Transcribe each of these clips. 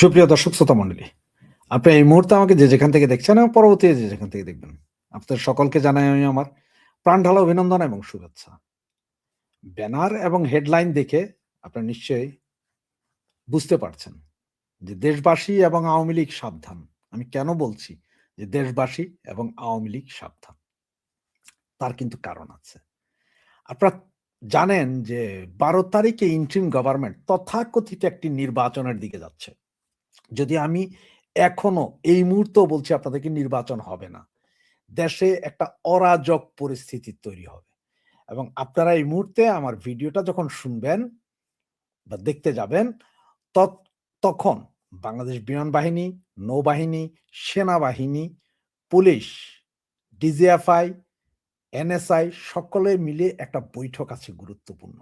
সুপ্রিয় দর্শক, শ্রোতা মন্ডলী আপনি এই মুহূর্তে আমাকে যে যেখান থেকে দেখছেন এবং পরবর্তী যে যেখান থেকে দেখবেন, আপনাদের সকলকে জানাই আমি আমার প্রাণ ঢালা অভিনন্দন এবং শুভেচ্ছা। ব্যানার এবং হেডলাইন দেখে আপনারা নিশ্চয়ই বুঝতে পারছেন যে দেশবাসী এবং আওয়ামী লীগ সাবধান। আমি কেন বলছি যে দেশবাসী এবং আওয়ামী লীগ সাবধান? তার কিন্তু কারণ আছে। আপনারা জানেন যে বারো তারিখে ইন্ট্রিম গভর্নমেন্ট তথাকথিত একটি নির্বাচনের দিকে যাচ্ছে। যদি আমি এখনও এই মুহূর্তেও বলছি আপনাদেরকে নির্বাচন হবে না, দেশে একটা অরাজক পরিস্থিতি তৈরি হবে। এবং আপনারা এই মুহূর্তে আমার ভিডিওটা যখন শুনবেন বা দেখতে যাবেন তখন বাংলাদেশ বিমান বাহিনী, নৌবাহিনী, সেনাবাহিনী, পুলিশ, ডিজিএফআই, এনএসআই সকলে মিলে একটা বৈঠক আছে গুরুত্বপূর্ণ।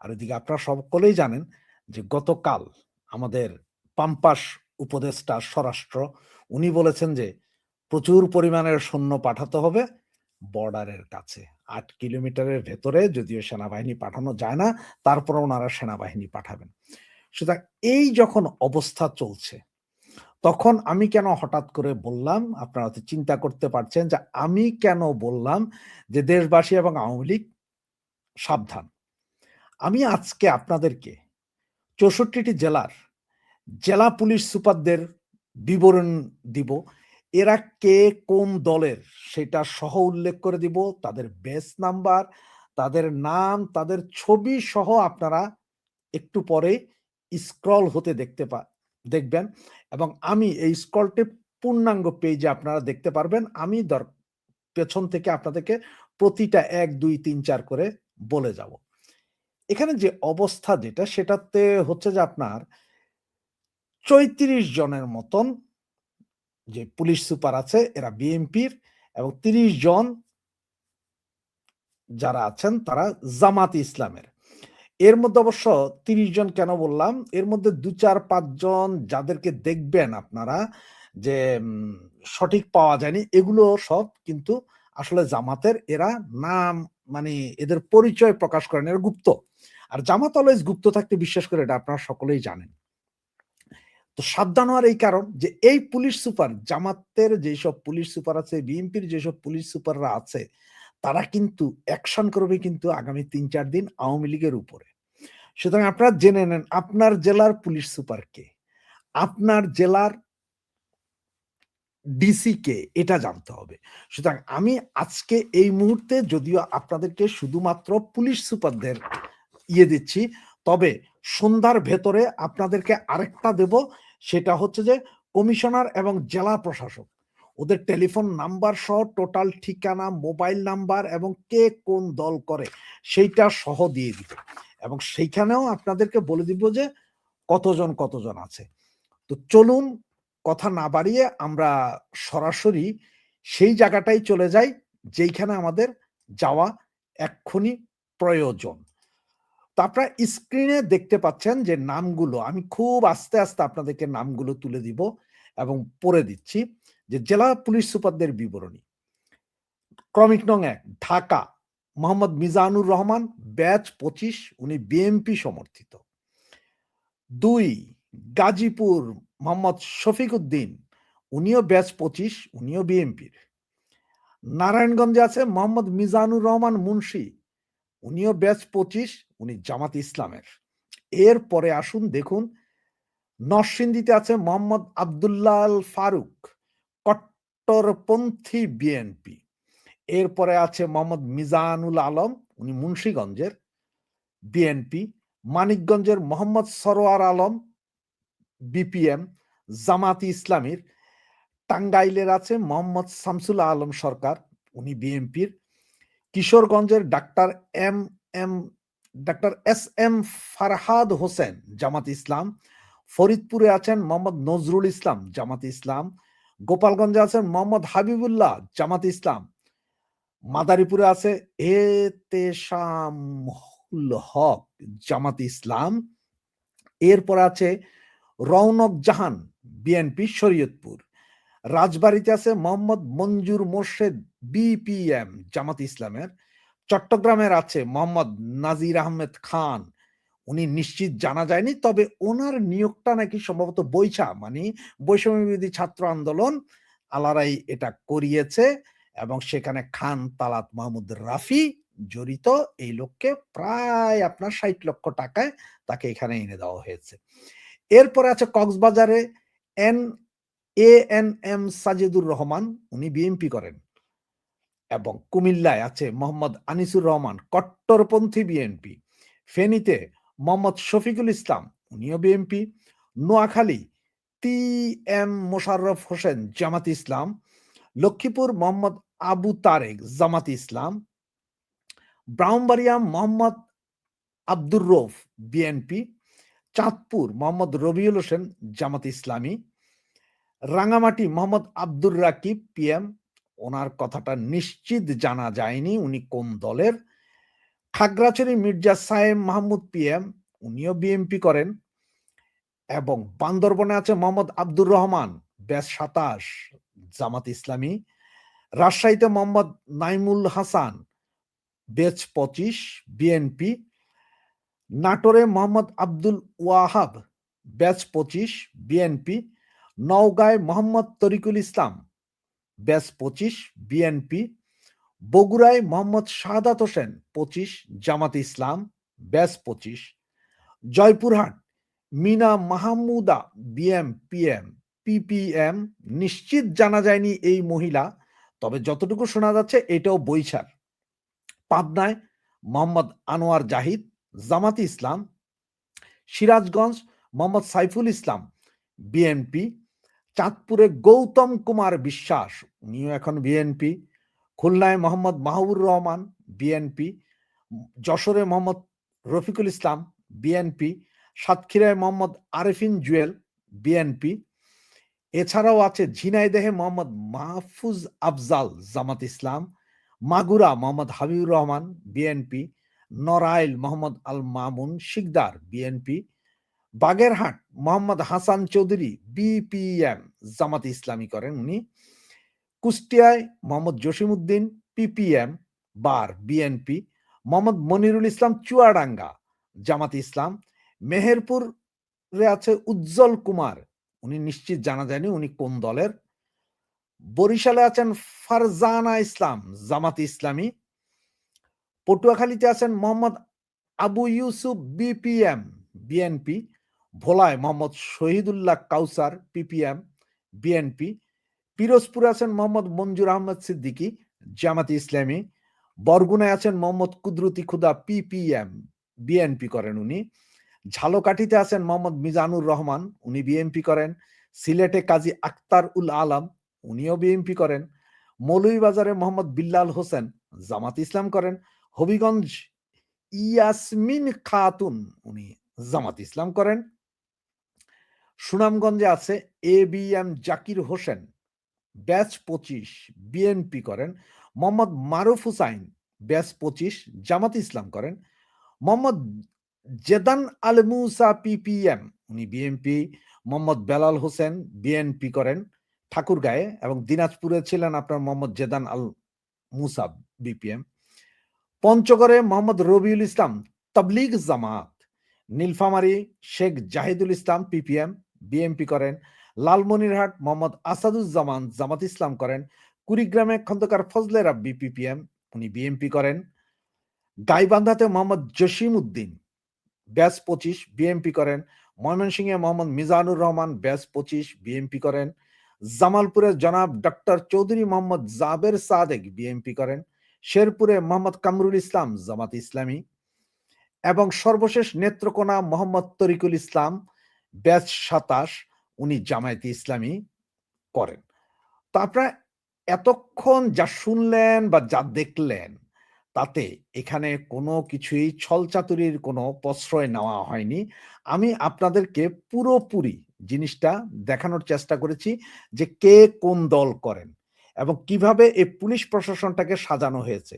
আর এদিকে আপনারা সকলেই জানেন যে গতকাল আমাদের পাম্পাস উপদেষ্টা স্বরাষ্ট্র, উনি বলেছেন যে, প্রচুর পরিমাণের সৈন্য পাঠাতে হবে বর্ডারের কাছে। আট কিলোমিটারের ভেতরে যদিও সেনাবাহিনী পাঠানো যায় না, তারপর ওনারা সেনাবাহিনী পাঠাবেন। সুতরাং এই যখন অবস্থা চলছে, তখন আমি কেন হঠাৎ করে বললাম, আপনারা তো চিন্তা করতে পারছেন যে, আমি কেন বললাম যে, দেশবাসী এবং আওয়ামী লীগ সাবধান। আমি আজকে আপনাদেরকে চৌষট্টিটি জেলার জেলা পুলিশ সুপারদের বিবরণ দিব। এরা কে কোন দলের সেটা সহ উল্লেখ করে দিব। তাদের বেস নাম্বার, তাদের নাম, তাদের ছবি সহ আপনারা একটু পরে স্ক্রল হতে দেখতে পা দেখবেন। এবং আমি এই স্ক্রলটি পূর্ণাঙ্গ পেজে আপনারা দেখতে পারবেন। আমি দর পেছন থেকে আপনাদেরকে প্রতিটা এক, দুই, তিন, চার করে বলে যাব। এখানে যে অবস্থা যেটা, সেটাতে হচ্ছে যে আপনার চৈত্রিশ জনের মতন যে পুলিশ সুপার আছে, এরা বিএনপির এবং তিরিশ জন যারা আছেন, তারা জামাত ইসলামের। এর মধ্যে অবশ্য তিরিশ জন কেন বললাম? এর মধ্যে দু চার পাঁচ জন যাদেরকে দেখবেন আপনারা যে সঠিক পাওয়া যায়নি, এগুলো সব কিন্তু আসলে জামাতের, এরা নাম মানে এদের পরিচয় প্রকাশ করেন, এরা গুপ্ত। আর জামাত অলওয়েজ গুপ্ত থাকতে বিশ্বাস করে, এটা আপনারা সকলেই জানেন। তো সাবধান হওয়ার এই কারণ যে এই পুলিশ সুপার, জামাতের যেসব পুলিশ সুপার আছে, বিএনপির যেসব পুলিশ সুপাররা আছে, তারা কিন্তু অ্যাকশন করবে কিন্তু আগামী তিন চার দিন আওয়ামী লীগের উপরে। সুতরাং আপনারা জেনে নেন, আপনার জেলার পুলিশ সুপার কে? আপনার জেলার ডিসি কে? এটা জানতে হবে। সুতরাং আমি আজকে এই মুহূর্তে যদিও আপনাদেরকে শুধুমাত্র পুলিশ সুপারদের ইয়ে দিচ্ছি তবে সন্ধ্যার ভেতরে আপনাদেরকে আরেকটা দেব, সেটা হচ্ছে যে কমিশনার এবং জেলা প্রশাসক। ওদের টেলিফোন নাম্বার সহ টোটাল ঠিকানা, মোবাইল নাম্বার এবং কে কোন দল করে, সেইটা সহ দিয়ে দিব। এবং সেইখানেও আপনাদেরকে বলে দিব যে কতজন কতজন আছে। তো চলুন কথা না বাড়িয়ে আমরা সরাসরি সেই জায়গাটাই চলে যাই, যেইখানে আমাদের যাওয়া এক্ষুনি প্রয়োজন। তো আপনারা স্ক্রিনে দেখতে পাচ্ছেন যে নামগুলো, আমি খুব আস্তে আস্তে আপনাদেরকে নামগুলো তুলে দিব এবং পড়ে দিচ্ছি, যে জেলা পুলিশ সুপারদের বিবরণী। ক্রমিক নং এক, ঢাকা, মোহাম্মদ মিজানুর রহমান, ব্যাচ পঁচিশ, উনি বিএমপি সমর্থিত। দুই, গাজীপুর, মোহাম্মদ শফিক উদ্দিন উনিও ব্যাচ পঁচিশ, উনিও বিএমপির নারায়ণগঞ্জে আছে মোহাম্মদ মিজানুর রহমান মুন্সি, উনিও ব্যাচ পঁচিশ উনি জামাত ইসলামের। এরপরে আসুন দেখুন, নরসিংদীতে আছে মোহাম্মদ আবদুল্লাহ ফারুক, কট্টরপন্থী বিএনপি। এরপরে আছে মোহাম্মদ মিজানুল আলম, উনি মুন্সীগঞ্জের বিএনপি। মানিকগঞ্জের মোহাম্মদ সরোয়ার আলম, বিপিএম, জামাতি ইসলামীর। টাঙ্গাইলের আছে মোহাম্মদ শামসুল আলম সরকার, উনি বিএনপির। কিশোরগঞ্জের doctor M M doctor S M Farhad Hossain, Jamaat Islam. ফরিদপুরে আছেন মোহাম্মদ নজরুল ইসলাম, জামাত ইসলাম। গোপালগঞ্জে আছেন মোহাম্মদ হাবিবুল্লাহ, জামাত ইসলাম। মাদারীপুরে আছে হক, জামাত ইসলাম। এরপর আছে রৌনক জাহান, বিএনপি শরীয়তপুর। রাজবাড়িতে আছে Mohammad Manzur Morshed, B P M, Jamaat ইসলামের। চট্টগ্রামের আছে মোহাম্মদ নাজির আহমেদ খান। উনি নিশ্চিত জানা যায়নি, তবে ওনার নিয়োগটা নাকি সম্ভবত বৈশা মানে বৈষম্যবিরোধী ছাত্র আন্দোলন, আলারাই এটা করিয়েছে এবং সেখানে খান, তালাত, মাহমুদ, রাফি জড়িত। এই লোককে প্রায় আপনার ষাট লক্ষ টাকায় তাকে এখানে এনে দেওয়া হয়েছে। এরপরে আছে কক্সবাজারে N A N M Sajedur Rahman, উনি বিএনপি করেন। এবং কুমিল্লায় আছে মোহাম্মদ আনিসুর রহমান, কট্টরপন্থী বিএনপি। ফেনীতে মোহাম্মদ শফিকুল ইসলাম, উনিও BNP. Noakhali, T M Mosharraf Hossain, Jamaat Islam. Lakshmipur, Mohammad Abu Tarek, Jamaat Islam. Brahmanbaria Mohammad Abdur Rouf BNP. Chandpur, Mohammad Robiul Hossain, Jamaat Islami. Rangamati, Mohammad Abdur Rakib PM ওনার কথাটা নিশ্চিত জানা যায়নি উনি কোন দলের। খাগড়াছড়ি মির্জা সাহেব মাহমুদ পিএম, উনিও BMP করেন এবং বান্দরবনে আছে মোহাম্মদ আব্দুর রহমান, ব্যাস সাতাশ, জামাত ইসলামী। রাজশাহীতে মোহাম্মদ নাইমুল হাসান বেচ পঁচিশ, বিএনপি। নাটোরে মোহাম্মদ আব্দুল ওয়াহাব ব্যাচ পঁচিশ, বিএনপি। নওগাঁয় মোহাম্মদ তরিকুল ইসলাম ব্যাচ পঁচিশ বিএনপি বগুড়ায় মোহাম্মদ শাহাদাত হোসেন পঁচিশ, জামাত ইসলাম ব্যাস পঁচিশ। Joypurhat, Mina Mahmuda BM PM PPM নিশ্চিত জানা যায়নি এই মহিলা, তবে যতটুকু শোনা যাচ্ছে এটাও বৈশার পাবনায় মোহাম্মদ আনোয়ার জাহিদ, জামাত ইসলাম। সিরাজগঞ্জ, মোহাম্মদ সাইফুল ইসলাম বিএনপি চাঁদপুরে গৌতম কুমার বিশ্বাস, উনিও এখন বিএনপি খুলনায় মোহাম্মদ মাহবুর রহমান বিএনপি যশোরে মোহাম্মদ রফিকুল ইসলাম বিএনপি সাতক্ষীরায় মোহাম্মদ আরেফিন জুয়েল বিএনপি এছাড়াও আছে ঝিনাইদেহে Mohammad Mahfuz Afzal Jamaat Islam, Magura Mohammad Habibur Rahman BNP Narail Mohammad Al Mamun Sikder BNP Bagerhat, Mohammad Hasan Chowdhury, BPM Jamaat Islami করেন উনি। কুষ্টিয়ায় Mohammad Jasimuddin, PPM bar BNP, Mohammad Monirul Islam Chuadanga Jamaat Islam. মেহেরপুরে আছে উজ্জ্বল কুমার, উনি নিশ্চিত জানা যায়নি উনি কোন দলের। বরিশালে আছেন ফারজানা ইসলাম, জামাত ইসলামী। পটুয়াখালীতে আছেন মোহাম্মদ আবু ইউসুফ, বিপিএম, বিএনপি। ভোলায় মোহাম্মদ শহীদুল্লাহ কাউসার, পিপিএম, বিএনপি, পিরোজপুরে আছেন মোহাম্মদ মঞ্জুর আহমদ সিদ্দিকী, জামাত ইসলামী, বরগুনায় আছেন মোহাম্মদ কুদরতি খুদা, পিপিএম, বিএনপি করেন উনি, ঝালকাঠিতে আছেন মোহাম্মদ মিজানুর রহমান, উনি বিএনপি করেন, সিলেটে কাজী আক্তার উল আলম, উনিও বিএনপি করেন, মৌলভীবাজারে মোহাম্মদ বিল্লাল হোসেন, জামাত ইসলাম করেন, হবিগঞ্জ ইয়াসমিন খাতুন, উনি জামাত ইসলাম করেন সুনামগঞ্জে আছে A B M Zakir Hossain. Batch পঁচিশ বিএনপি করেন। মোহাম্মদ মারুফ হুসাইন, ব্যাচ পঁচিশ, জামাত ইসলাম করেন। মোহাম্মদ জেদান আল মুসা পিপিএম উনি বিএনপি মোহাম্মদ বেলাল হোসেন বিএনপি করেন ঠাকুরগাঁয়ে এবং দিনাজপুরে ছিলেন আপনার মোহাম্মদ জেদান আল মুসা বিপিএম পঞ্চগড়ে মোহাম্মদ রবিউল ইসলাম, তবলিগ জামাত। নীলফামারী শেখ জাহিদুল ইসলাম পিপিএম বিএমপি করেন, লালমনিরহাট মোহাম্মদ আসাদুজ্জামান জামাত ইসলাম করেন, কুড়িগ্রামে খন্দকার ফজলে রাব্বি পিপিএম উনি বিএমপি করেন, গাইবান্ধাতে মোহাম্মদ জসিম উদ্দিন ব্যাস পঁচিশ বিএমপি করেন, ময়মনসিংহে মোহাম্মদ মিজানুর রহমান ব্যাস পঁচিশ বিএমপি করেন, জামালপুরে জনাব ডক্টর চৌধুরী মোহাম্মদ জাবের সাদেক বিএমপি করেন, শেরপুরে মোহাম্মদ কামরুল ইসলাম জামাত ইসলামী, এবং সর্বশেষ নেত্রকোনা মোহাম্মদ তরিকুল ইসলাম ব্যাচ সাতাশ উনি জামায়াতে ইসলামী করেন। তো এতক্ষণ যা শুনলেন বা যা দেখলেন, তাতে এখানে কোনো কিছুই ছলচাতুরির কোনো প্রশ্রয় নেওয়া হয়নি। আমি আপনাদেরকে পুরোপুরি জিনিসটা দেখানোর চেষ্টা করেছি যে কে কোন দল করেন এবং কীভাবে এই পুলিশ প্রশাসনটাকে সাজানো হয়েছে।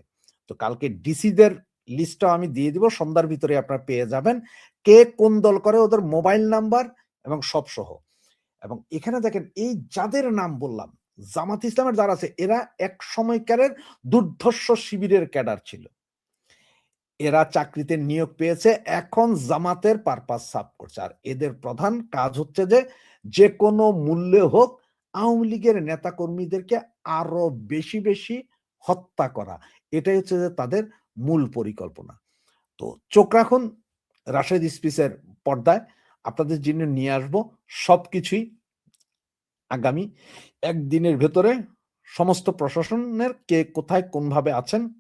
তো কালকে ডিসিদের লিস্টটা আমি দিয়ে দিব, সন্ধ্যার ভিতরে আপনারা পেয়ে যাবেন। কে কোন দল করে ওদের মোবাইল নাম্বার এবং সব সহ। এবং এখানে দেখেন, এই যাদের নাম বললাম, জামাত ইসলামের যারা আছে, এরা এক সময়কারের দুর্ধর্ষ শিবিরের ক্যাডার ছিল। এরা চাকরিতে নিয়োগ পেয়েছে, এখন জামাতের পারপাস সাফ করছে। আর এদের প্রধান কাজ হচ্ছে যে যে কোনো মূল্যে হোক, আওয়ামী লীগের নেতা কর্মীদেরকে আরও বেশি বেশি হত্যা করা। এটাই হচ্ছে যে তাদের মূল পরিকল্পনা। তো চোখ রাখুন রাশেদ স্পিসের পর্দায় আপনাদের জন্য নিয়ে আসব সব কিছুই আগামী একদিনের ভেতরে। সমস্ত প্রশাসনের কে কোথায়, কোনভাবে আছেন,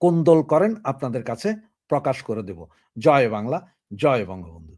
কোন দল করেন আপনাদের কাছে প্রকাশ করে দেব। জয় বাংলা, জয় বঙ্গবন্ধু।